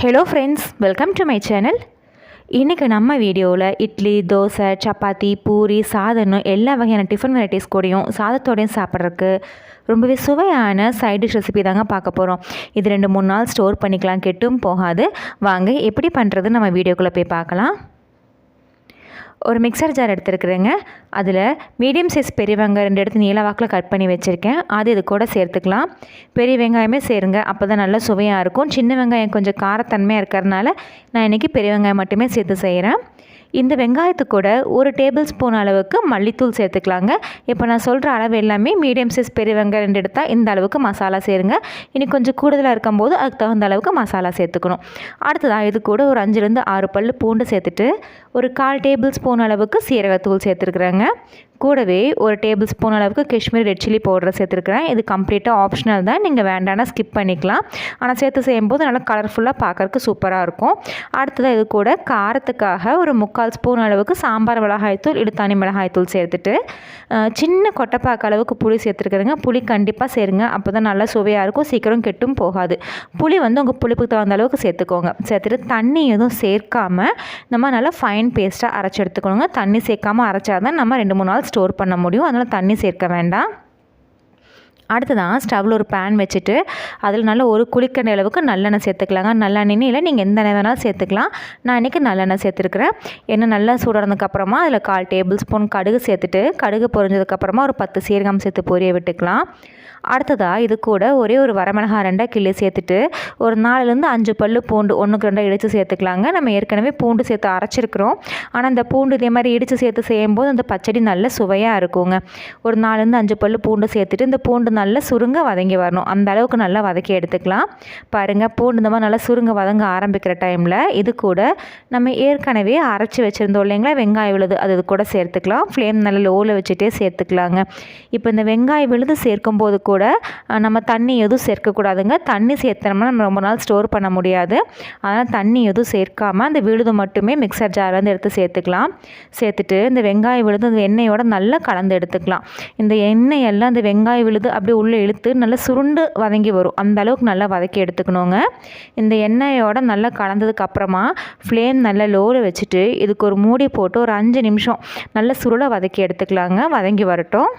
Hello friends welcome to my channel இன்றைக்கி நம்ம வீடியோவில் இட்லி தோசை சப்பாத்தி பூரி சாதம் எல்லா வகையான டிஃபன் வெரைட்டிஸ் கூடயும் சாதத்தோடையும் சாப்பிட்றதுக்கு ரொம்பவே சுவையான சைட் டிஷ் ரெசிபி தாங்க பார்க்க போகிறோம் இது ரெண்டு மூணு நாள் ஸ்டோர் பண்ணிக்கலாம் கெட்டும் போகாது. வாங்க எப்படி பண்ணுறது நம்ம வீடியோக்குள்ளே போய் பார்க்கலாம். ஒரு மிக்சர் ஜார் எடுத்துருக்குறேங்க. அதில் மீடியம் சைஸ் பெரிய வெங்காயம் ரெண்டு எடுத்து நீள வாக்கில் கட் பண்ணி வச்சுருக்கேன். அது இது கூட சேர்த்துக்கலாம். பெரிய வெங்காயமே சேருங்க. அப்போ தான் நல்லா சுவையாக இருக்கும். சின்ன வெங்காயம் கொஞ்சம் காரத்தன்மையாக இருக்கிறதுனால நான் இன்றைக்கி பெரிய வெங்காயம் மட்டுமே சேர்த்து செய்கிறேன் இந்த வெங்காயத்து கூட ஒரு டேபிள் ஸ்பூன் அளவுக்கு மல்லித்தூள் சேர்த்துக்கலாங்க. இப்போ நான் சொல்கிற அளவு எல்லாமே மீடியம் சைஸ் பெரிய வெங்காயம் ரெண்டு எடுத்தால் இந்த அளவுக்கு மசாலா சேருங்க. இனி கொஞ்சம் கூடுதலாக இருக்கும்போது அதுக்கு தகுந்த அளவுக்கு மசாலா சேர்த்துக்கணும். அடுத்ததாக இது கூட ஒரு அஞ்சுலேருந்து ஆறு பல் பூண்டு சேர்த்துட்டு ஒரு கால் டேபிள் ஸ்பூன் அளவுக்கு சீரகத்தூள் சேர்த்துருக்குறேங்க. கூடவே ஒரு டேபிள் ஸ்பூன் அளவுக்கு காஷ்மீர் ரெட் சில்லி பவுடர் சேர்த்துருக்குறேன். இது கம்ப்ளீட்டாக ஆப்ஷனல் தான். நீங்கள் வேண்டாம்னா ஸ்கிப் பண்ணிக்கலாம். ஆனால் சேர்த்து செய்யும்போது நல்லா கலர்ஃபுல்லாக பார்க்குறக்கு சூப்பராக இருக்கும். அடுத்ததாக இது கூட காரத்துக்காக ஒரு முக்கால் ஸ்பூன் அளவுக்கு சாம்பார் மிளகாய்த்தூள் இடுத்தாணி மிளகாய்த்தூள் சேர்த்துட்டு சின்ன கொட்டைப்பாக்க அளவுக்கு புளி சேர்த்துருக்குறேங்க. புளி கண்டிப்பாக சேருங்க. அப்போ தான் நல்லா சுவையாக இருக்கும். சீக்கிரம் கெட்டும் போகாது. புளி வந்து உங்கள் புளிப்புக்கு தகுந்த அளவுக்கு சேர்த்துக்கோங்க. சேர்த்துட்டு தண்ணி எதுவும் சேர்க்காமல் நம்ம நல்லா ஃபைன் பேஸ்ட்டாக அரைச்சி எடுத்துக்கணுங்க. தண்ணி சேர்க்காமல் அரைச்சா தான் நம்ம ரெண்டு மூணு நாள் ஸ்டோர் பண்ண முடியும். அதனால் தண்ணி சேர்க்க வேண்டாம். அடுத்ததான் ஸ்டவ்வில் ஒரு பேன் வச்சுட்டு அதில் நல்ல ஒரு குளிக்கண்ட அளவுக்கு நல்லெண்ணெய் சேர்த்துக்கலாங்க. நல்லெண்ணெய் இல்லை நீங்கள் எந்த எண்ணெய் வேணாலும் சேர்த்துக்கலாம். நான் இன்றைக்கி நல்லெண்ணெய் சேர்த்துருக்குறேன். எண்ணெய் நல்லா சூடானதுக்கப்புறமா அதில் கால் டேபிள் ஸ்பூன் கடுகு சேர்த்துட்டு கடுகு பொரிஞ்சதுக்கப்புறமா ஒரு பத்து சீரகம் சேர்த்து பொரிய விட்டுக்கலாம். அடுத்ததாக இது கூட ஒரே ஒரு வரமிளகா ரெண்டாக கிள்ளி சேர்த்துட்டு ஒரு நாலுலேருந்து அஞ்சு பல் பூண்டு ஒன்றுக்கு ரெண்டாக இடித்து சேர்த்துக்கலாங்க. நம்ம ஏற்கனவே பூண்டு சேர்த்து அரைச்சிருக்கிறோம். ஆனால் அந்த பூண்டு இதே மாதிரி இடித்து சேர்த்து செய்யும்போது அந்த பச்சடி நல்ல சுவையாக இருக்குங்க. ஒரு நாலுலேருந்து அஞ்சு பல் பூண்டு சேர்த்துட்டு இந்த பூண்டு நல்லா சுருங்க வதங்கி வரணும். அந்த அளவுக்கு நல்லா வதக்கி எடுத்துக்கலாம். பாருங்கள் பூண்டு இந்த மாதிரி நல்லா சுருங்க வதங்க ஆரம்பிக்கிற டைமில் இது கூட நம்ம ஏற்கனவே அரைச்சி வச்சுருந்தோம் இல்லைங்களா? வெங்காய விழுது அது இது கூட சேர்த்துக்கலாம். ஃப்ளேம் நல்லா லோவில் வச்சுட்டே சேர்த்துக்கலாங்க. இப்போ இந்த வெங்காய விழுது சேர்க்கும்போது கூட கூட நம்ம தண்ணி எதுவும் சேர்க்கக்கூடாதுங்க. தண்ணி சேர்த்தோம்னா நம்ம ரொம்ப நாள் ஸ்டோர் பண்ண முடியாது. அதனால் தண்ணி எதுவும் சேர்க்காமல் அந்த விழுது மட்டுமே மிக்சர் ஜார்லேருந்து எடுத்து சேர்த்துக்கலாம். சேர்த்துட்டு இந்த வெங்காய விழுது அந்த எண்ணெயோட நல்லா கலந்து எடுத்துக்கலாம். இந்த எண்ணெய் எல்லாம் அந்த வெங்காய விழுது அப்படியே உள்ளே இழுத்து நல்லா சுருண்டு வதங்கி வரும். அந்த அளவுக்கு நல்லா வதக்கி எடுத்துக்கணுங்க. இந்த எண்ணெயோட நல்லா கலந்ததுக்கு அப்புறமா ஃப்ளேம் நல்லா லோவில் வச்சுட்டு இதுக்கு ஒரு மூடி போட்டு ஒரு அஞ்சு நிமிஷம் நல்லா சுருளை வதக்கி எடுத்துக்கலாங்க. வதங்கி வரட்டும்.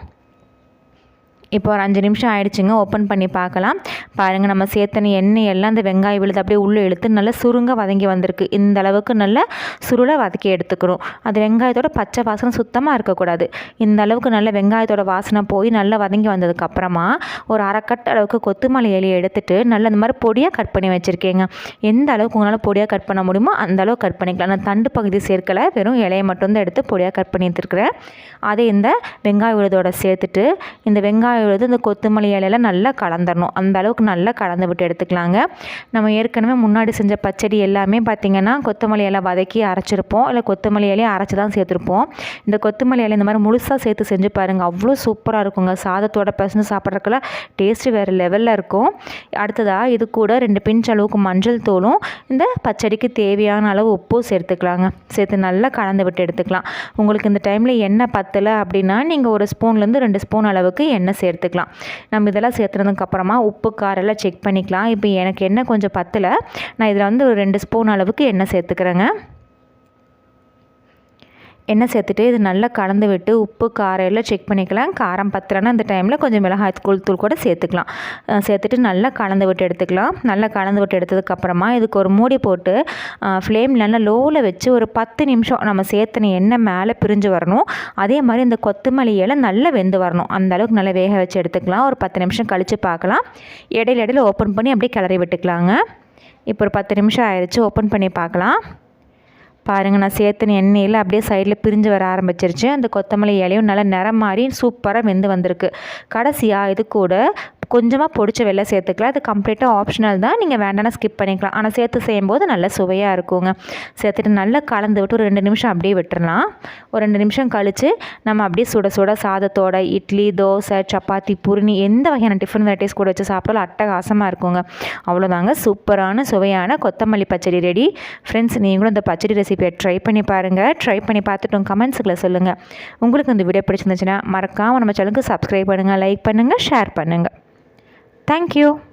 இப்போ ஒரு அஞ்சு நிமிஷம் ஆயிடுச்சுங்க ஓப்பன் பண்ணி பார்க்கலாம். பாருங்கள் நம்ம சேர்த்தன எண்ணெய் எல்லாம் அந்த வெங்காய விழுது அப்படியே உள்ளே இழுத்து நல்லா சுருங்க வதங்கி வந்திருக்கு. இந்த அளவுக்கு நல்லா சுருளை வதக்கி எடுத்துக்கிறோம். அது வெங்காயத்தோட பச்சை வாசனை சுத்தமாக இருக்கக்கூடாது. இந்த அளவுக்கு நல்ல வெங்காயத்தோட வாசனை போய் நல்லா வதங்கி வந்ததுக்கப்புறமா ஒரு அரைக்கட்டு அளவுக்கு கொத்துமல்லி இலையை எடுத்துகிட்டு நல்லா இந்த மாதிரி பொடியாக கட் பண்ணி வச்சுருக்கேங்க. எந்த அளவுக்கு உங்களால் பொடியாக கட் பண்ண முடியுமோ அந்த அளவுக்கு கட் பண்ணிக்கலாம். நான் தண்டு பகுதி சேர்க்கலை வெறும் இலையை மட்டும்தான் எடுத்து பொடியாக கட் பண்ணி எடுத்துருக்குறேன் அதை இந்த வெங்காய விழுதோட சேர்த்துட்டு இந்த வெங்காயம் காய் இந்த கொத்தமல்லி இலையெல்லாம் நல்லா கலந்துடணும் அந்த அளவுக்கு நல்லா கலந்து விட்டு எடுத்துக்கலாங்க. நம்ம ஏற்கனவே முன்னாடி செஞ்ச பச்சடி எல்லாமே பார்த்திங்கன்னா கொத்தமல்லி இலை வதக்கி அரைச்சிருப்போம். இல்லை கொத்தமல்லி இலையை அரைச்சி தான் சேர்த்துருப்போம். இந்த கொத்தமல்லி இலை இந்த மாதிரி முழுசாக சேர்த்து செஞ்சு பாருங்கள் அவ்வளோ சூப்பராக இருக்குங்க. சாதத்தோட பசங்க சாப்பிட்றதுக்குலாம் டேஸ்ட்டு வேறு லெவலில் இருக்கும். அடுத்ததாக இது கூட ரெண்டு பிஞ்ச் அளவுக்கு மஞ்சள் தூளும் இந்த பச்சடிக்கு தேவையான அளவு உப்பும் சேர்த்துக்கலாங்க. சேர்த்து நல்லா கலந்து விட்டு எடுத்துக்கலாம். உங்களுக்கு இந்த டைமில் எண்ணெய் பத்தலை அப்படின்னா நீங்கள் ஒரு ஸ்பூன்லேருந்து ரெண்டு ஸ்பூன் அளவுக்கு எண்ணெய் சேர்த்து சேர்த்துக்கலாம் நம்ம இதெல்லாம் சேர்த்துனதுக்கப்புறமா உப்பு காரெல்லாம் செக் பண்ணிக்கலாம். இப்போ எனக்கு எண்ணெய் கொஞ்சம் பத்தலை. நான் இதில் வந்து ஒரு ரெண்டு ஸ்பூன் அளவுக்கு எண்ணெய் சேர்த்துக்கிறேங்க. எண்ணெய் சேர்த்துட்டு இது நல்லா கலந்து விட்டு உப்பு காரம் எல்லாம் செக் பண்ணிக்கலாம். காரம் பத்திரன்னா அந்த டைமில் கொஞ்சம் மிளகாய் தூள் தூள் கூட சேர்த்துக்கலாம். சேர்த்துட்டு நல்லா கலந்து விட்டு எடுத்துக்கலாம். நல்லா கலந்து விட்டு எடுத்ததுக்கப்புறமா இதுக்கு ஒரு மூடி போட்டு ஃப்ளேம் நல்லா லோவில் வச்சு ஒரு பத்து நிமிஷம் நம்ம சேர்த்துன எண்ணெய் மேலே பிரிஞ்சு வரணும். அதே மாதிரி இந்த கொத்தமல்லி இலை நல்லா வெந்து வரணும். அந்த அளவுக்கு நல்லா வேக வச்சு எடுத்துக்கலாம். ஒரு பத்து நிமிஷம் கழித்து பார்க்கலாம். இடையில இடையில ஓப்பன் பண்ணி அப்படியே கிளறி விட்டுக்கலாங்க. இப்போ ஒரு பத்து நிமிஷம் ஆயிடுச்சு ஓப்பன் பண்ணி பார்க்கலாம். பாருங்கள் நான் சேர்த்துன எண்ணெயில் அப்படியே சைடில் பிரிஞ்சு வர ஆரம்பிச்சிருச்சு. அந்த கொத்தமல்லி இலையும் நல்லா நிறம் மாறி சூப்பராக வெந்து வந்திருக்கு. கடைசியாக இது கூட கொஞ்சமாக பொடிச்ச வெள்ளை சேர்த்துக்கலாம். அது கம்ப்ளீட்டாக ஆப்ஷனல் தான். நீங்கள் வேண்டாம்னா ஸ்கிப் பண்ணிக்கலாம். ஆனால் சேர்த்து செய்யும்போது நல்ல சுவையாக இருக்குங்க. சேர்த்துட்டு நல்லா கலந்து விட்டு ஒரு ரெண்டு நிமிஷம் அப்படியே விட்டுறலாம். ஒரு ரெண்டு நிமிஷம் கழித்து நம்ம அப்படியே சுட சுட சாதத்தோட இட்லி தோசை சப்பாத்தி புரினி எந்த வகையான டிஃபன் வெரைட்டிஸ் கூட வச்சு சாப்பிட்டாலும் அட்டகாசமாக இருக்குங்க. அவ்வளோதாங்க சூப்பரான சுவையான கொத்தமல்லி பச்சடி ரெடி ஃப்ரெண்ட்ஸ் நீங்களும் இந்த பச்சடி ரெசிபியை ட்ரை பண்ணி பாருங்கள் ட்ரை பண்ணி பார்த்துட்டு கமெண்ட்ஸுக்குள்ள சொல்லுங்கள் உங்களுக்கு இந்த வீடியோ பிடிச்சிருந்துச்சுன்னா மறக்காமல் நம்ம சேனலுக்கு சப்ஸ்கிரைப் பண்ணுங்கள் லைக் பண்ணுங்கள் ஷேர் பண்ணுங்கள் Thank you.